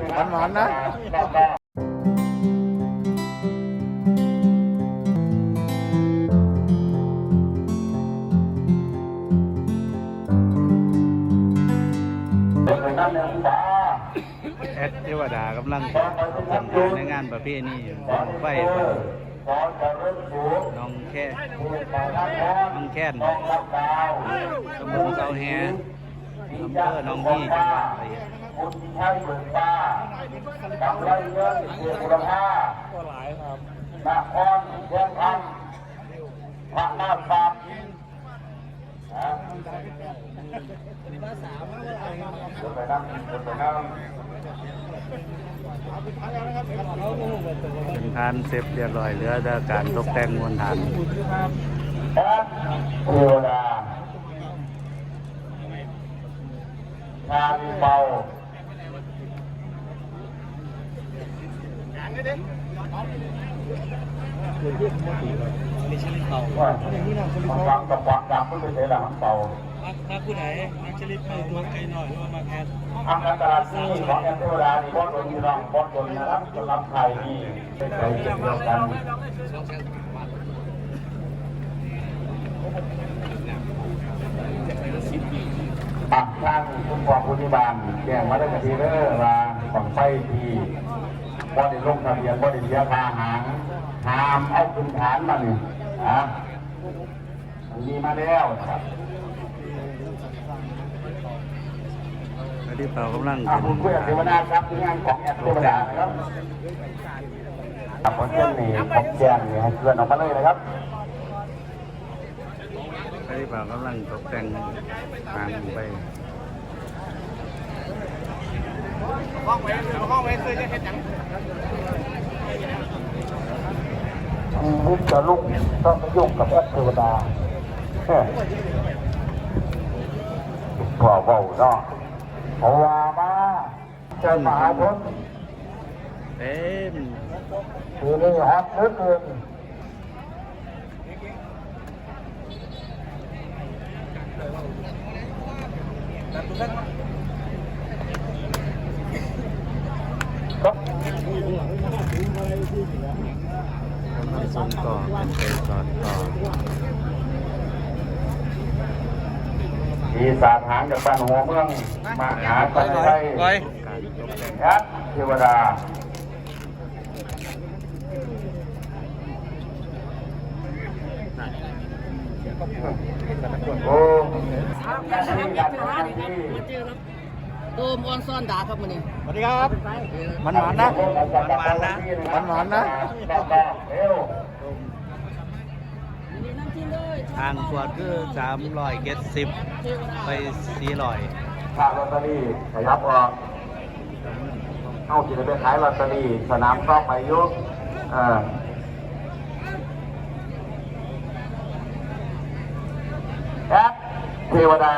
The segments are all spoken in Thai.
หวานๆนะแอดเทวดากำลังทำงานในงานประเภทนี้บ้างไฟน้องแค่น้องแค่นตำบลเสาแฮอำเภอน้องฮีจังหวัดระยอง คุณใช้เบิกฟ้าทำไรเงินเสียมูลค่าก็หลายครับนครเชียงคำพระนาคาพินนะเดินไปนั่งเดินไปนั่งเป็นทานเสร็จเรียบร้อยเหลือแต่การตกแต่งมวลฐานแอดเทวดาชาลีเบา ว่าบางครั้งกับความดังมันเป็นเสียหลังเบามาผู้ใดมาชลิดมามาไกลหน่อยว่ามาแอดทางการตลาดนี้ของแอนเทวดานีบอสโดนมีรองบอสโดนนะครับสำหรับไทยนี่เป็นใจเดียวกันปากทางทุกกองพุทธิบาลแจ้งมาได้กันทีเด้อว่าของไฟที บอได้ลงทะเบียนบอได้เสียค่าหางห้ามเอาขึ้นฐานมานี่อะมันมีมาแล้วนะครับอันนี้เปล่ากำลังอะเป็นคุณคุยกับเทวดาครับที่งานของแอดเทวดานะครับครับผมเช่นนี้ผมแจ้งเนี่ยให้เพื่อนออกมาเลยนะครับอันนี้เปล่ากำลังตกแต่งทางไป ชีวิตจะลุกต้องไปยุ่งกับแอดเทวดาเฮ้ยพ่อเบาเนาะเพราะว่ามาเจอมหาชนเต็มทีนี้ฮอตเหลือเกินครับ กำลังส่งต่อเป็นไปสอดต่อมีสาฐานจากบ้านหัวเมืองมหาปัจจัยการตกแต่งแอดเทวดาโอ้การที่การทำที่โดมออนซ่อนดาครับมันนี่ สวัสดีครับ มันหวานนะ มันนะหวานๆนะเร็วนี่นั่งที่เลยทางขวดคือสามร้อยเจ็ดสิบไปสี่ร้อยค่าลอตเตอรี่ขยับออกเอาจิตไปขายลอตเตอรี่สนามก็ไปอยุกเออแอดเทวดา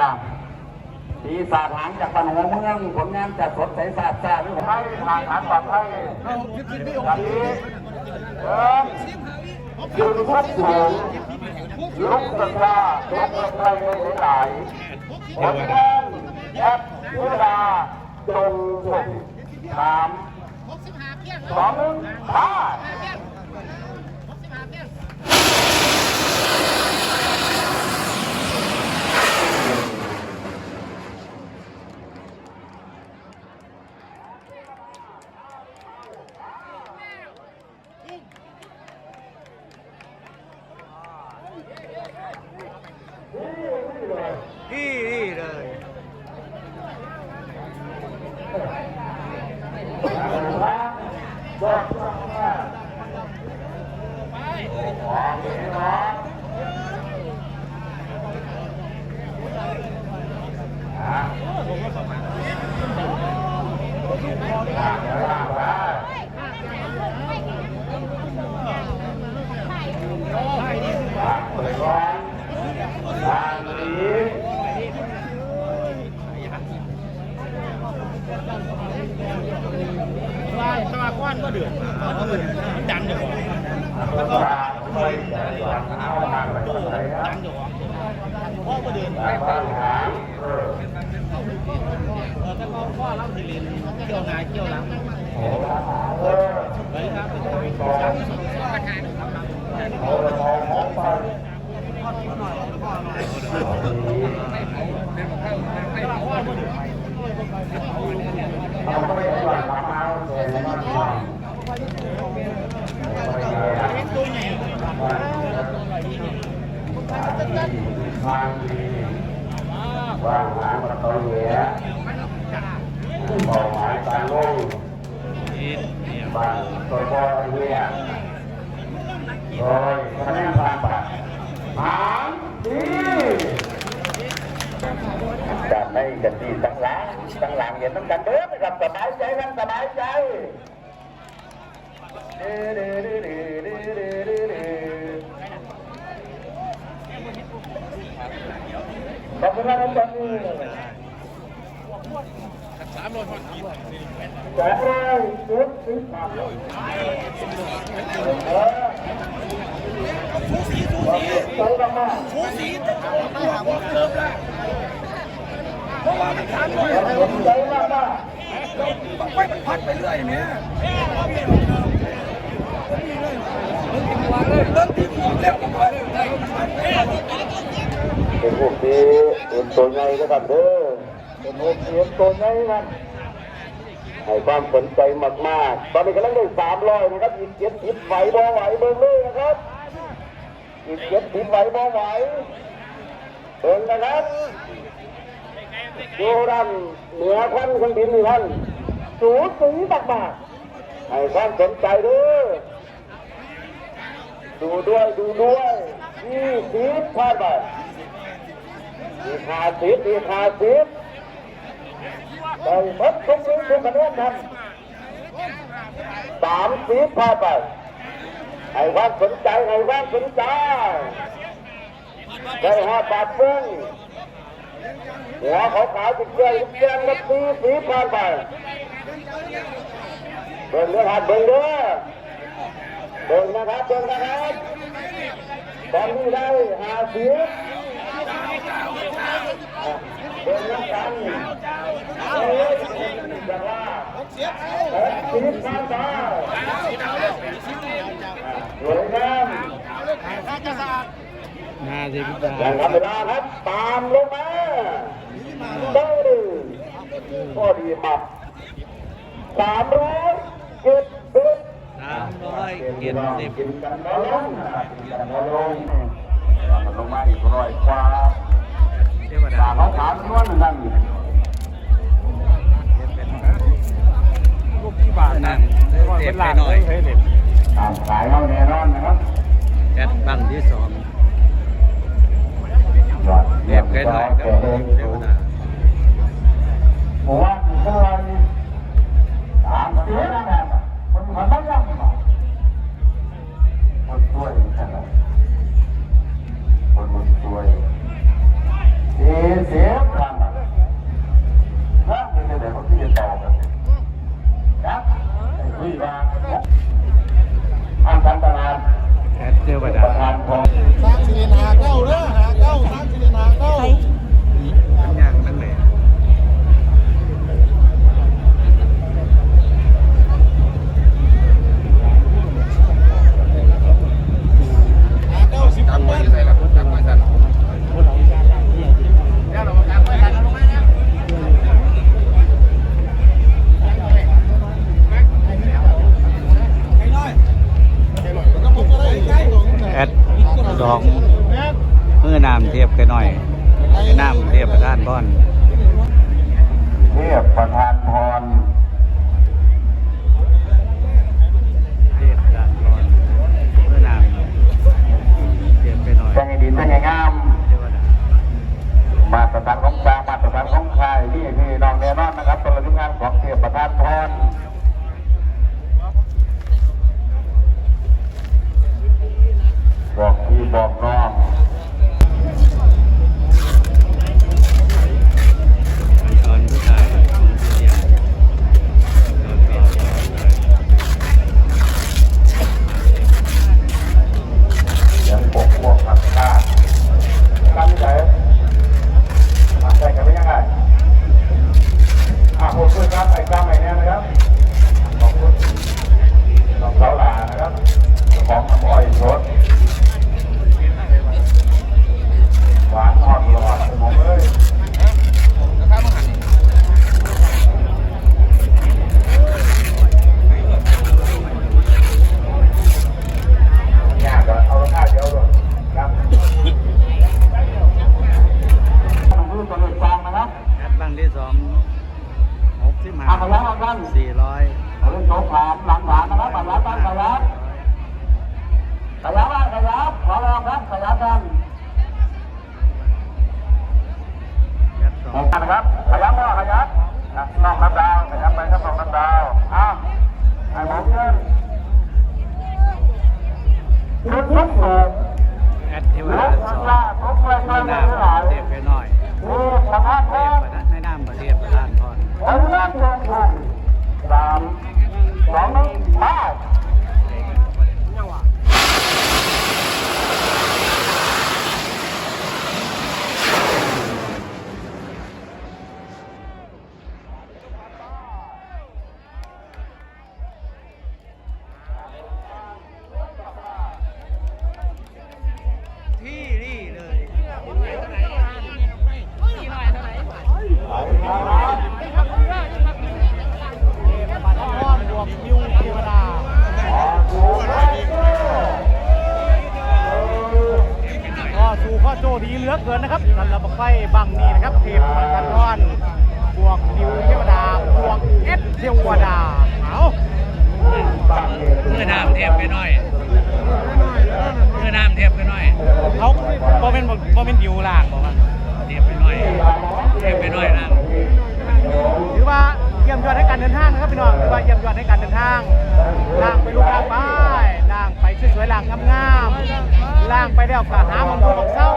ปีศาจหางจากปันหัวเมืองผลงานจากสดใสศาสตร์ศาสตร์ให้ทางหารปลอดภัยจากนี้เดินยืนทุกสูงลุกสัญญาลุกสัญญาไม่ไหลายผลงานแอดเทวดาจงสุขสามสองหนึ่งห้า เออแต่ก็ข้อเล่าสิรินเกี่ยวหนาเกี่ยวหลังเลยครับเป็นการจับประธานครับทางดี ว่างหาประตูเหนือเป้าหมายการลงบ้านตัวบอเฮียโดยคะแนนผ่านไปหางดีจัดให้กันดีตั้งหลังตั้งหลังเห็นต้องกันเด้อนะครับสบายใจกันสบายใจเด้อเด้อเด้อเด้อเด้อ ขอบคุณครับตอนนี้สามร้อยห้องกินสามร้อยสิบสามร้อยชูสีชูสีชูสีต้องเอาบอกเติมละเพราะว่ามันทานด้วยอะมันไปมันพัดไปเรื่อยเนี่ยเรื่องที่ผมเล่นก็ไป นพวกที่เป็นตัวใหญ่ก็ทำเด้อเป็นพวกที่เป็นตัวใหญ่กันให้ความสนใจมากๆ ตอนนี้กำลังได้สามร้อยนะครับอีกเจ็ดสิบไหวบ่ไหวเบิ่งเลยนะครับอีกเจ็ดสิบไหวบ่ไหวเบิ่งนะครับดูด้านเหนือควันเครื่องบินนี่ท่านสูสีมากๆให้ความสนใจด้อดูด้วยดูด้วยยี่สิบพลาด ไปอีกห้าสิบอีกห้าสิบได้หมดทุกเรื่งทุกคะแนนทันสามสิบพาไปให้ความสนใจให้ความสนใจได้ห้าบาทฟึ่งหัวขาวขาวจิกเกลือจิกเกลือกับสี่สิบพาไปเบิ่งเด้อหัดเบิ่งเด้อเดินนะครับเดินนะครับตอนนี้ได้หาเสียง ห้าสินตามลงมาเต้ดูก็ดีครัสามร้อยเจ็ดสิบสามร้อยเจ็ดสิบกินกันลงกินกันลงลงมาอีกร้อยกว่า ทวดาตาเขาถามนวลนั่นนั่นเทพไปหน่อยตามขายเขาแน่นอนนะครับแอดบังที่สองยอดเรียบไปหน่อยครับเทวดา พร ไฟบังนี่นะครับเทพมันทันทอนบวกดิวเทวดาบวกเอสเทวดาเอาเมื่อนามเทพไปหน่อยเมื่อนามเทพไปหน่อยเขาบอเป็นบอเป็นดิวล่างบอกว่าเทพไปหน่อยเทพไปหน่อยนะถือว่าเยี่ยมยอดในการเดินทางนะครับพี่น้องถือว่าเยี่ยมยอดในการเดินทางล่างไปลูกล่างไปล่างไปสวยๆล่างงามๆล่างไปแล้วก็หาหมองดูบอกเศร้า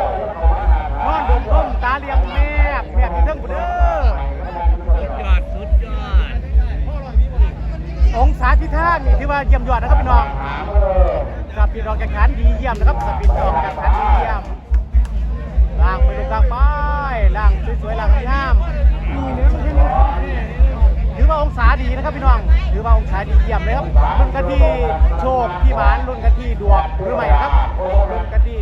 นอนดมต้มตา เลี้ยงแม่แม่ที่เทิงบุเด้อยอดสุดยอด องศาที่ท่านี่ถือว่าเยี่ยมยอดนะครับพี่น้องสปีดออกจากขันดีเยี่ยมนะครับสปีดออกจากขันดีเยี่ยมล่างไปลูกล่างไปล่างสวยๆล่างงามถือว่าองศาดีนะครับพี่น้องถือว่าองศาดีเยี่ยมเลยครับรุ่นกันที่โชคที่หมานรุ่นกันที่ดวงหรือไม่ครับรุ่นกันที่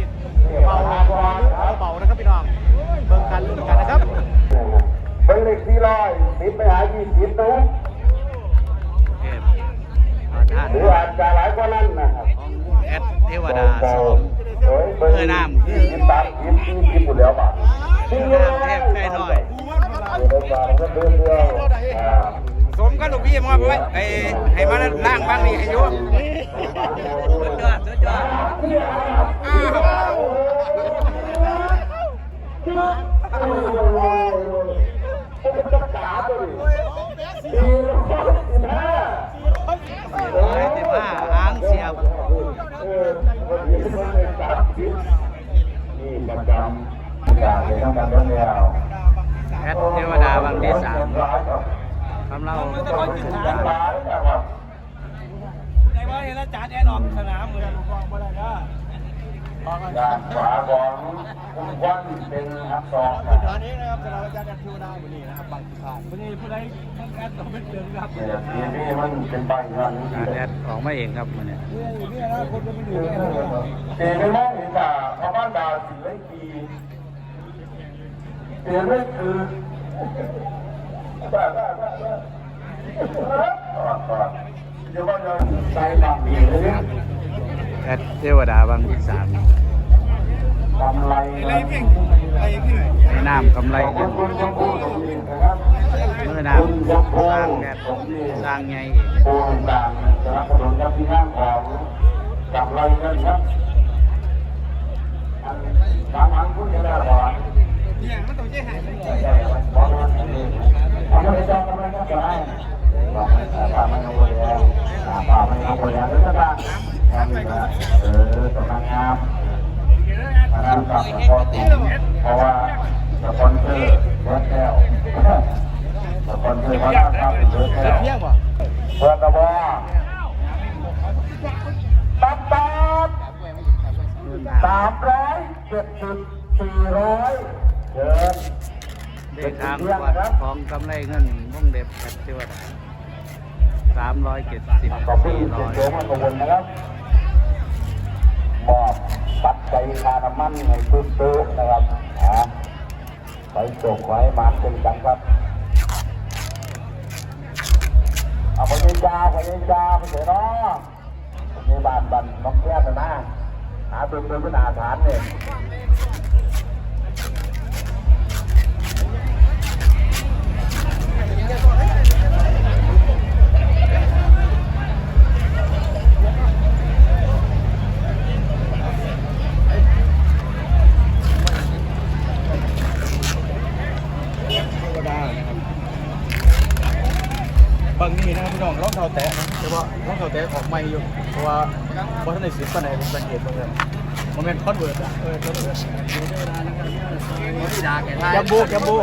ล่างบ้ายู่สุดยอดสุดยอดร้อยสิบห้าหางเสียบนี่ประจำอยากไปทำการเดินแล้วแอดเทวดาบางที่สามทำเราในว่า เห็นอาจารย์แอนออกสนามเหมือนกองบอลนะด้านขวาของคุณวันเป็นอักษรตอนนี้นะครับสำหรับอาจารย์แอนทิวดาวันนี้นะครับบางขาดวันนี้ผู้ใดต้องการต้องเป็นเดือนครับเนี่ยทีนี้มันเป็นใบเงินการแอดออกมาเองครับมันเนี่ยนี่นี่นะคนจะไม่อยู่เสียไม่มองเห็นจ่าพระบ้านดาสีไว้ทีเสียไม่คือเดี๋ยวว่าจะใส่บา แอดเทวดาบางที่สามกำไรเงินในนามกำไรขอบเงินคุณชมพู่ตรงนี้นะครับเมื่อนามสร้างแอดสร้างไงโอ้ยต่างสนับสนุนกับพี่น้ำของกำไรเงินครับสามอันคุณจะได้ก่อเนี่ยมันต้องแยกหายไปบอก ว่าทำไมจองกำไรก็ได้บอกป่ามันเอาไปแล้วป่ามันเอาไปแล้วแล้วก็ได้เออสำนักงานอันนั้นกับพอตีเพราะว่าสปอนเซอร์วิร์ดแล้วสปอนเซอร์เขาได้ภาพเป็นเวิร์ดแล้วเที่ยงป่ะเพื่อนตะบอตับตับสามร้อยเจ็ดสิบสี่ร้อยเชิญเลขทางวัดของกำไรเงินวงเด็บแอดเทวดา สามร้อยเจ็ดสิบขอบคุณสี่เสีร้ยอยขบวนนะครับมอบปัจจัยคาน้ำมันให้ทุกตู้นะครับอ่าไปจบไว้มาเป็นกันครับเอาไปยิงยาไปยิงยาไปเถอะเนาะมีบานบันน้องแก้วนะนะหาเป็นเป็นอาฐานเนี่ย แต่ของใหม่อยู่เพราะว่าเพราะท่านในสิบปานใดผมสังเกตตรงนั้นมันเป็นคอนเวิร์ตอะเออคอนเวิร์ตพี่ดาแกทายยัมบูยัมบู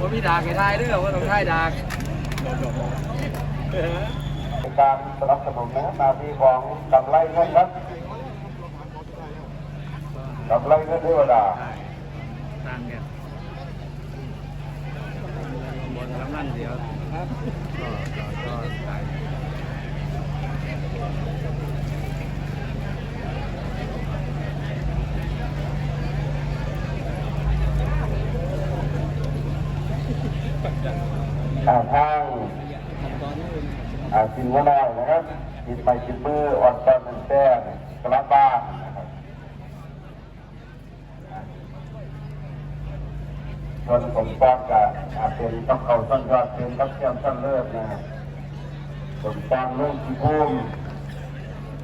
ว่าพี่ดาแกทายด้วยว่าต้องทายดาการสนับสนุนนะหนาทีของกำไรเงินครับกำไรเงินเทวดาต่างกันบนกำลังเดียว ก็ก็ก็ตายอ่าทางอากินว่าน้อยนะครับกินไปกินมืออ่อนตอนเป็นแป้งกระบ้านะครับส่วนผมป้องกับอาเป็นต้องเขาต้นยอดเป็นต้องเทียมต้นเลิศนะครับ ผมป้องลูกที่พุ่ม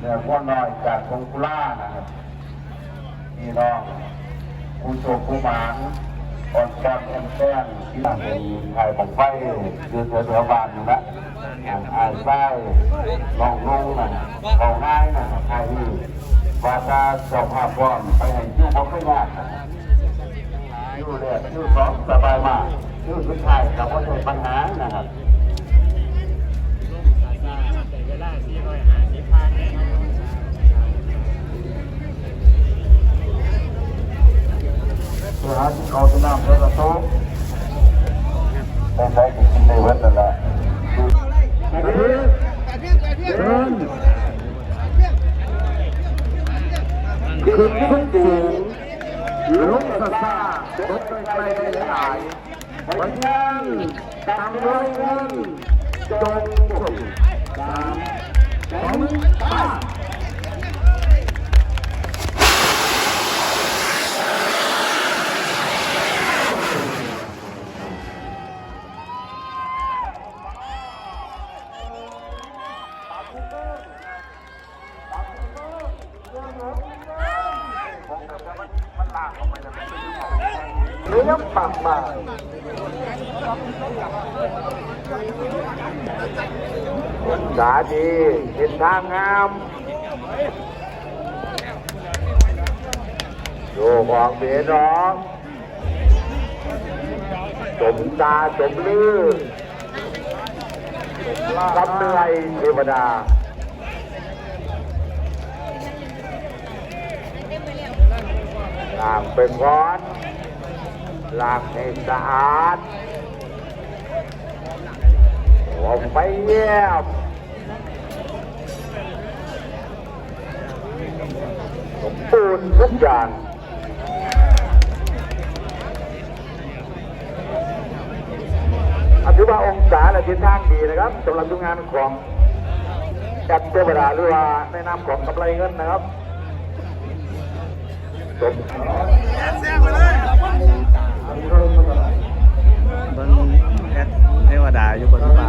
เนี่ยว่าน้อยจากคงกุล่านะครับพี่น้องผู้โชคผู้หมานอ่อนตอนเป็นแป้งที่หลังเป็นไทยของไฟคือเสือเสือบานอยู่นะอานอ่านไส้ลองลงนะของง่ายนะไอ้นี่วาถ้าเจ้าภาพว่อนไปให้ชื่อผมไม่ยากนะชื่อแรกชื่สองสบายมากชื่สุดท้ายกับว่าใช่ปัญหานะครับ เพื่อหาที่เขาจะนำเพื่อโต๊ะแต่ใช้กินในวทนั่นแหละคือขึ้นสูงลุกซาซาลดไปไกลได้หลายวันนั้ตามร้อยเงินจง มสองห้า เลี้ยงปากมาสา ดีเห็นทางงามโยกออกเบียน้องสมตาสมลือรับเหนื่อยเทวดาล้างเป็นร้อนล้างให้สะอาดผมไปเยี่ยมสม บูรณ์ทุกอย่างอธิบาองศาและทิศทางดีนะครับสำหรับทุกงานของจัดเทวดาหรือว่าในนามของกำไรเงินนะครับสมเบิ้งแอดเทวดาอยู่บนฟ้า